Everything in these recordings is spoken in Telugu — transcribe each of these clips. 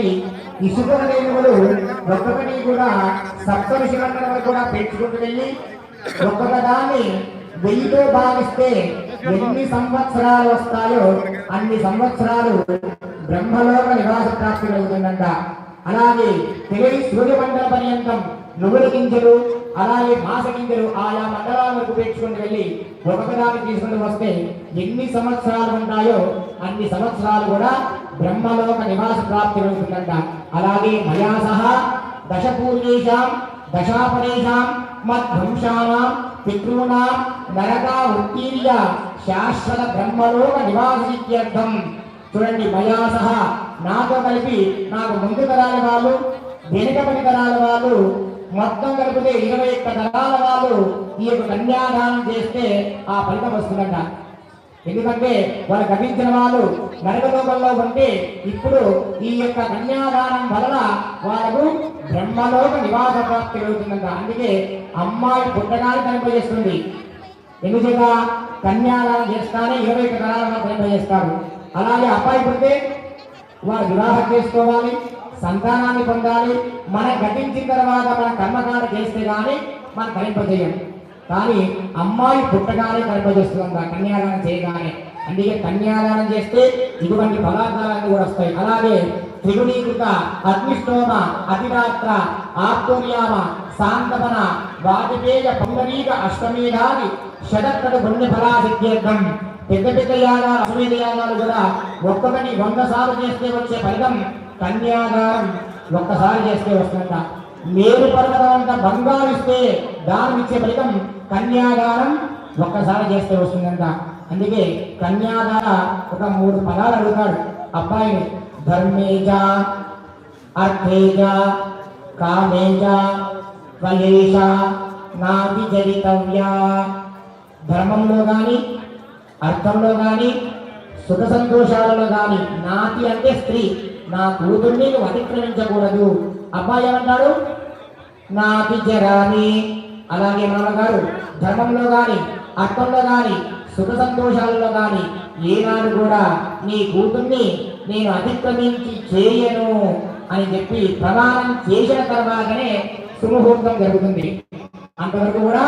ఉన్నటువంటి ఇసుక రేణువులు ఒక్కొక్కటి కూడా సప్త శిఖండం కూడా పెంచుకుంటూ వెళ్ళి ఒక్కొక్క దాన్ని వెయ్యితో భావిస్తే ఎన్ని సంవత్సరాలు వస్తాయో అన్ని సంవత్సరాలు బ్రహ్మలోక నివాస ప్రాప్తి కలుగుతుందంట అలాగే తెలివి సూర్యమండల పర్యంతం నువ్వుల గింజలు అలాగే మాస గింజలు ఆయా మండలాల వరకు వెళ్ళి ఒకదాన్ని తీసుకుని వస్తే ఎన్ని సంవత్సరాలు ఉంటాయో అన్ని సంవత్సరాలు కూడా బ్రహ్మలోక నివాస ప్రాప్తి అవుతుందంట అలాగే మయా సహా దశపూర్ణేషాం దశాపదేశాం మధ్వంశానాం పితॄణాం నరకా ఉత్తీర్య శాశ్వత బ్రహ్మలోక నివాసిత్యర్థం చూడండి మయా సహా నాతో కలిపి నాకు ముందు తరాల వాళ్ళు వెనుకబడి తరాల వాళ్ళు మొత్తం కలిపితే ఇరవై ఒక్క తరాల వాళ్ళు ఈ యొక్క కన్యాదానం చేస్తే ఆ ఫలితం వస్తుందంట. ఎందుకంటే వాళ్ళు గమించిన వాళ్ళు నరకలోకంలో ఉంటే ఇప్పుడు ఈ యొక్క కన్యాదానం వలన వాళ్ళకు బ్రహ్మలోక నివాస ప్రాప్తి కలుగుతుందంట. అందుకే అమ్మాయి పుట్టగానే కనిపజేస్తుంది ఎందుచేత? కన్యాదానం చేస్తానే ఇరవై ఒక్క తరాల వాళ్ళు కనిపజేస్తారు అలాగే అబ్బాయి పుడితే వారు వివాహం చేసుకోవాలి. సంతానాన్ని పొందాలి మనం గతించిన తర్వాత మన కర్మకాండ చేస్తే కానీ మనం కనింపజేయం కానీ అమ్మాయి పుట్టగానే కనిపజేస్తుందా కన్యాదానం చేయగానే. అందుకే కన్యాదానం చేస్తే ఇటువంటి పదార్థాలన్నీ కూడా వస్తాయి. అలాగే త్రిగుణీకృత అగ్నిష్టోమ అతిరాత్ర ఆప్తోర్యామ సాంతపన వాజపేయ పొంగరీక అష్టమీధాని శతక్కడు పుణ్య ఫలాసిద్ధ్యర్థం. పెద్ద పెద్ద యాగాలు అశ్వమేధ యాగాలు కూడా ఒక్కొక్కటి వంద సార్లు చేస్తే వచ్చే ఫలితం కన్యాదానం ఒక్కసారి చేస్తే వస్తుందంట. మేలు పర్వతం అంత బంగారు ఇస్తే దానం ఇచ్చే ఫలితం కన్యాదానం ఒక్కసారి చేస్తే వస్తుందంట. అందుకే కన్యాదాన ఒక మూడు పదాలు అడుగుతాడు. అబ్బాయిని ధర్మేజ అర్థేజ కామేజ వయేష నాది చరితవ్య ధర్మంలో కానీ అర్థంలో కానీ సుఖ సంతోషాలలో కానీ నాతి అంటే స్త్రీ నా కూతుర్ని నువ్వు అతిక్రమించకూడదు. అబ్బాయి ఏమంటాడు? నాతి జరాని అలాగే మామగారు ధర్మంలో కానీ అర్థంలో కానీ సుఖ సంతోషాలలో కానీ ఏనాడు కూడా నీ కూతుర్ని నేను అతిక్రమించి చేయను అని చెప్పి ప్రమాణం చేసిన తర్వాతనే సుముహూర్తం జరుగుతుంది. అంతవరకు కూడా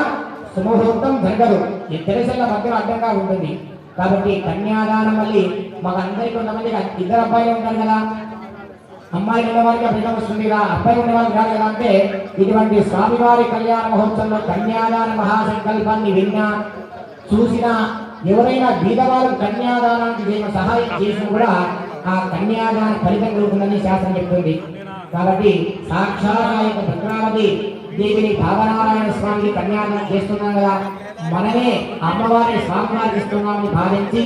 సుముహూర్తం జరగదు. ఈ తెలిసిన మధ్యలో అడ్డంగా ఉంటుంది. కాబట్టి కన్యాదానం మళ్ళీ మాకు అందరికీ కొంతమంది ఇద్దరు అబ్బాయిలు ఉంటారు కదా. అమ్మాయి ఉన్నవారికి అభిషేకం వస్తుంది కదా అబ్బాయి ఉన్నవారికి కాదు కదా అంటే ఇటువంటి స్వామివారి కళ్యాణ మహోత్సవంలో కన్యాదాన మహాసంకల్పాన్ని విన్నా చూసినా ఎవరైనా బీదవారు కన్యాదానానికి చేయడం సహాయం చేసినా కూడా ఆ కన్యాదాన ఫలితం కలుగుతుందని శాస్త్రం చెప్తుంది. కాబట్టి సాక్షాత్ భద్రావతి దేవిని భావనారాయణ స్వామికి కన్యాదానం చేస్తున్నాం కదా. మనమే అమ్మవారి స్వామివారికి ఇస్తున్నామని భావించి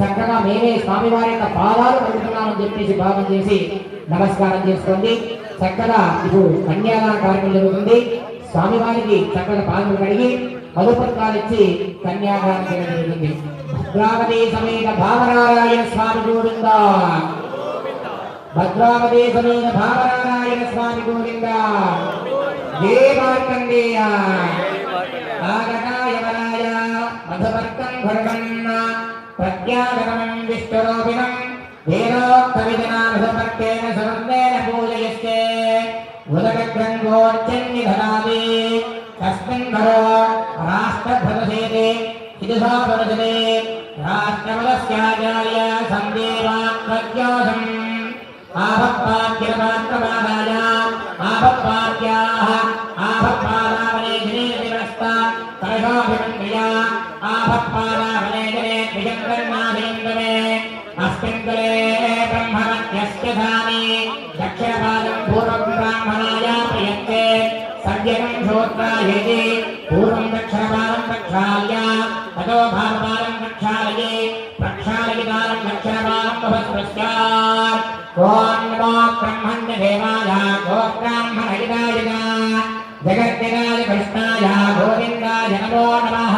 చక్కగా మేమే స్వామివారి యొక్క పాదాలు కలుగుతున్నామని చెప్పేసి భావన చేసి నమస్కారం చేసుకోండి చక్కగా ఇప్పుడు కన్యాదాన కార్యక్రమం జరుగుతుంది. స్వామివారికి చక్కగా పాదలు కడిగి మధుపత్రాలు కన్యాదానం చేయడం జరుగుతుంది. భద్రావతి సమేత భావనారాయణ స్వామి గోవింద. భద్రావతి సమేత భావనారాయణ స్వామి గోవిందా. ఏ మార్కండేయ. మధువర్తం భగవన్న ప్రత్యాగమనం విష్ణురోపిణం వేదోక్తవిజనామధువర్తేన సమర్దేన పూజయస్తే ఉదకగ్రంథోర్చన్ని దదామి తస్మిన్ వరో రాష్ట్రభృతసేతే ఇదిసాపరచనే రాష్ట్రమలస్యాజాయ సందేవాత్మజ్ఞాసం ఆభపాద్యమాత్రమాదాయ ఆభపాద్యాః ఆభపాదావనే బ్రహ్మవత్యస్య ధాని దక్షిణపాదం పూర్వం బ్రాహ్మణాయ ప్రయత్తే సవ్యకం శ్రోత్రాయేతి పూర్వం దక్షిణపాదం ప్రక్షాళ్య తతో భారపాదం ప్రక్షాళయే ప్రక్షాళయితారం దక్షిణపాదం భవత్ప్రస్యాత్ ఓం నమో బ్రహ్మణ్య దేవాయ గో బ్రాహ్మణయితాయ జగద్జగాయ కృష్ణాయ గోవిందాయ నమో నమః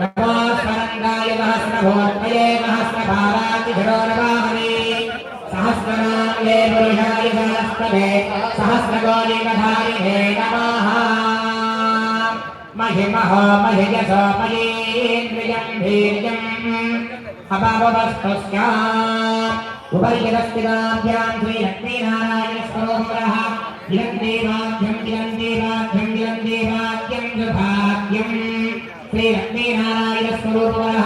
నమో స్వరంగాయ సహస్రభోత్మయే సహస్రభారాతిధరో నమామి सर्वे श्रीलक्ष्मीनारायणस्वरूपः।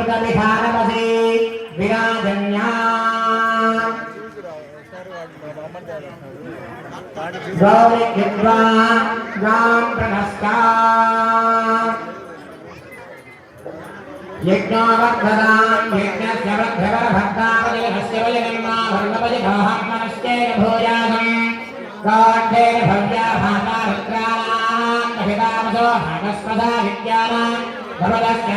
अमृतविधानमसि विराजन्या गौरि विद्वा गां प्रणस्ता यज्ञावर्धनां यज्ञस्य वर्धवरभक्तावजलहस्य वयनन्मा भर्गवजघाहमनश्चेन भूयासम् काठेन भव्या भाता रुद्राणां कहितामसो भागस्वधा विद्यानां भवदस्य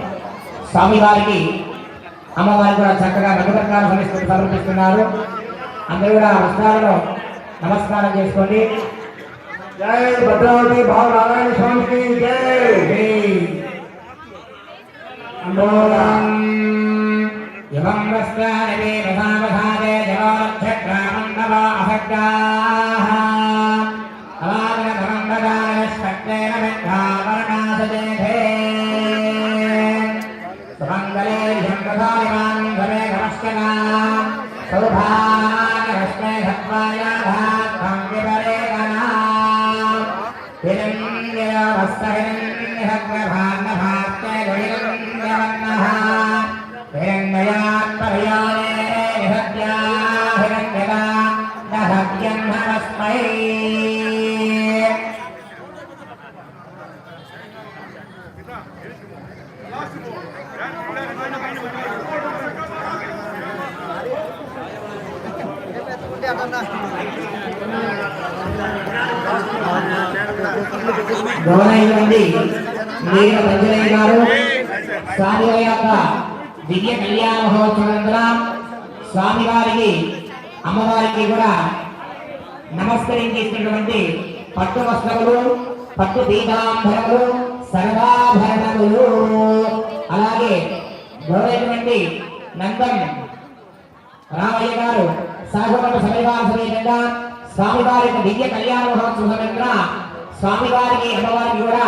స్వామి స్వామి స్వామి వారికి అమ్మవారికి కూడా చక్కగా నగరకాల సమస్యలు సమర్పిస్తున్నారు. అందరూ కూడా వస్త్రాలను నమస్కారం చేసుకోండి. జై భద్రావతి భావ నారాయణ స్వామికి జై. ఇమం హిరణ్యగా దహత్యన్నమస్మై గౌరవైనటువంటి నీల పంచలయ్య గారు. స్వామి వారి యొక్క దివ్య కళ్యాణ మహోత్సవం స్వామి వారికి అమ్మవారికి కూడా నమస్కరించేసినటువంటి పట్టు వస్త్రములు పట్టు పీతాంబరములు సర్వాభరణములు. అలాగే గౌరవైనటువంటి నందం రామయ్య గారు సహజపట్టు సమయవార సమేతంగా స్వామివారి దివ్య కళ్యాణ మహోత్సవం సందర్భంగా స్వామివారికి అమ్మవారికి కూడా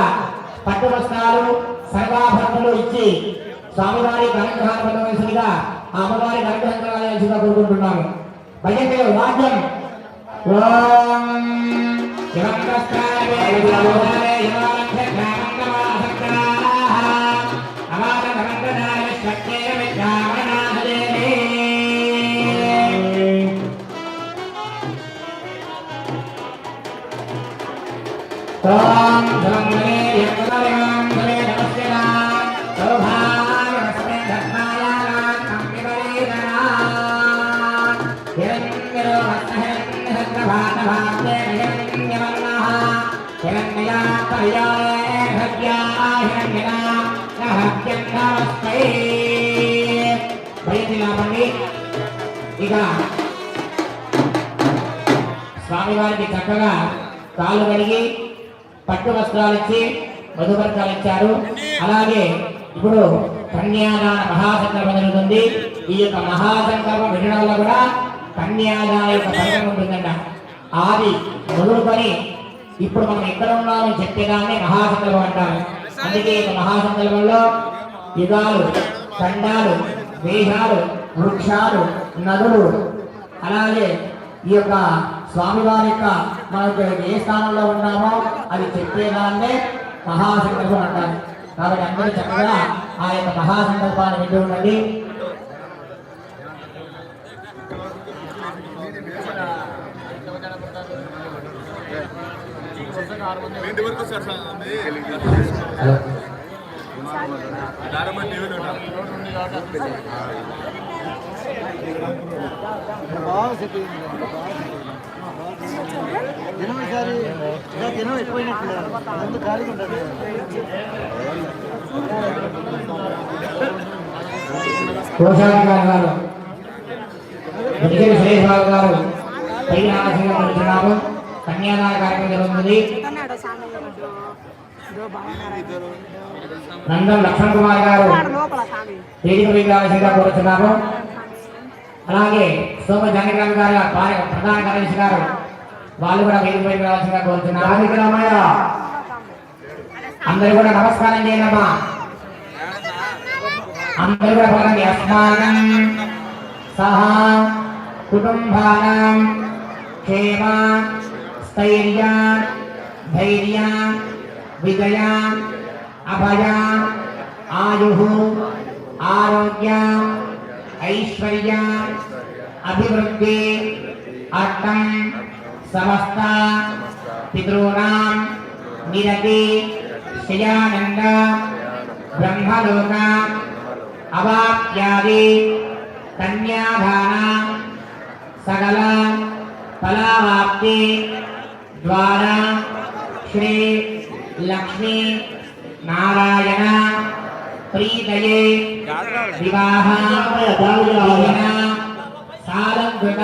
పట్టు వస్త్రాలు సర్వాభరణములు ఇచ్చి స్వామివారి అనుగ్రహాన్ని పొందవలసిందిగా అమ్మవారికి అమ్మవారి అనుగ్రహం కలగాల్సిందిగా కోరుకుంటున్నాము. భజంతే వాద్యం ఓం శివం కష్టాయ హిరణ్యా ఇక స్వామివారికి చక్కగా కాలు కడిగి పట్టు వస్త్రాలు ఇచ్చి మధుపర్కాలు ఇచ్చారు. అలాగే ఇప్పుడు కన్యాదాన మహాసంకల్పం జరుగుతుంది. ఈ యొక్క మహాసంకల్పం వినడం వల్ల కూడా కన్యాదాన యొక్క ఫలితం ఉంటుందంట. ఆది మొదలుకొని ఇప్పుడు మనం ఎక్కడ ఉన్నామని చెప్పేదాన్ని మహాసంకల్పం అంటారు. అందుకే ఈ మహాసంకల్పంలో యుగాలు ఖండాలు దేశాలు వృక్షాలు నదులు అలాగే ఈ యొక్క స్వామివారి యొక్క మనకు ఏ స్థానంలో ఉన్నామో అది చెప్పేదాన్నే మహాసంకల్పం అంటారు. కాబట్టి అందరూ చక్కగా ఆ యొక్క మహాసంకల్పాన్ని వింటూ ఉండండి. ఇంటి వరకు సార్ ఇలా జనం ఎక్కువైనట్టు ముందు ఖాళీగా ఉంటుంది గారు కన్యాదాన కార్యక్రమం జరుగుతుంది. స్వామి నందం లక్ష్మణ్ కుమార్ గారు. ఉన్నాడు లోపల వేదిక మీద ఆలస్యంగా కోరుతున్నాము అలాగే సోమ జానకిరామ్ గారు ప్రధాన కార్యదర్శి గారు వాళ్ళు కూడా వేదిక మీద రావాల్సిందిగా కోరుతున్నారు రామయ్య అందరూ కూడా నమస్కారం చేయనమ్మా అందరూ కూడా పలకండి అస్మాకం సహా కుటుంబానం క్షేమ స్థైర్య ధైర్య విజయ అభయ ఆయు ఆరోగ్య ఐశ్వర్య అభివృద్ధి అర్థం సమస్త పితॄణాం నిరతి శ్రియానంద బ్రహ్మలోక అవాప్యాది కన్యాదాన సకల ఫలావాప్తి ద్వారా శ్రీ లక్ష్మీ నారాయణ ప్రీతయే వివాహ దీవెన సాలంకృత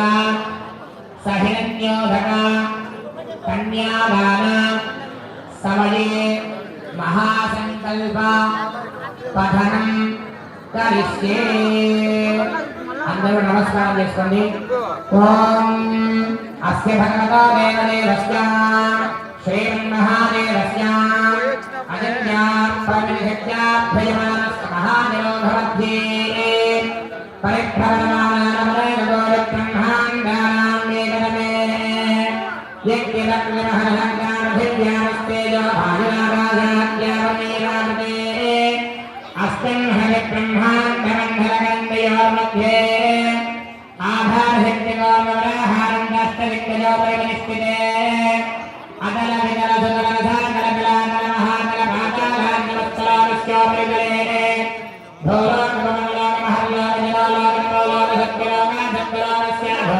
సహిరణ్యోధక కన్యాదాన సమయే మహాసంకల్ప పఠనం కరిష్యే. అందరూ నమస్కారం చేసుకోండి. ఓం అస్య భగవతో దేవదేవస్య. శ్రీమన్మహాదేవస్య ధోలోకమలోక మహల్లోక జలోలోక మరామదే సత్యలోక సత్యలోకస్యాధో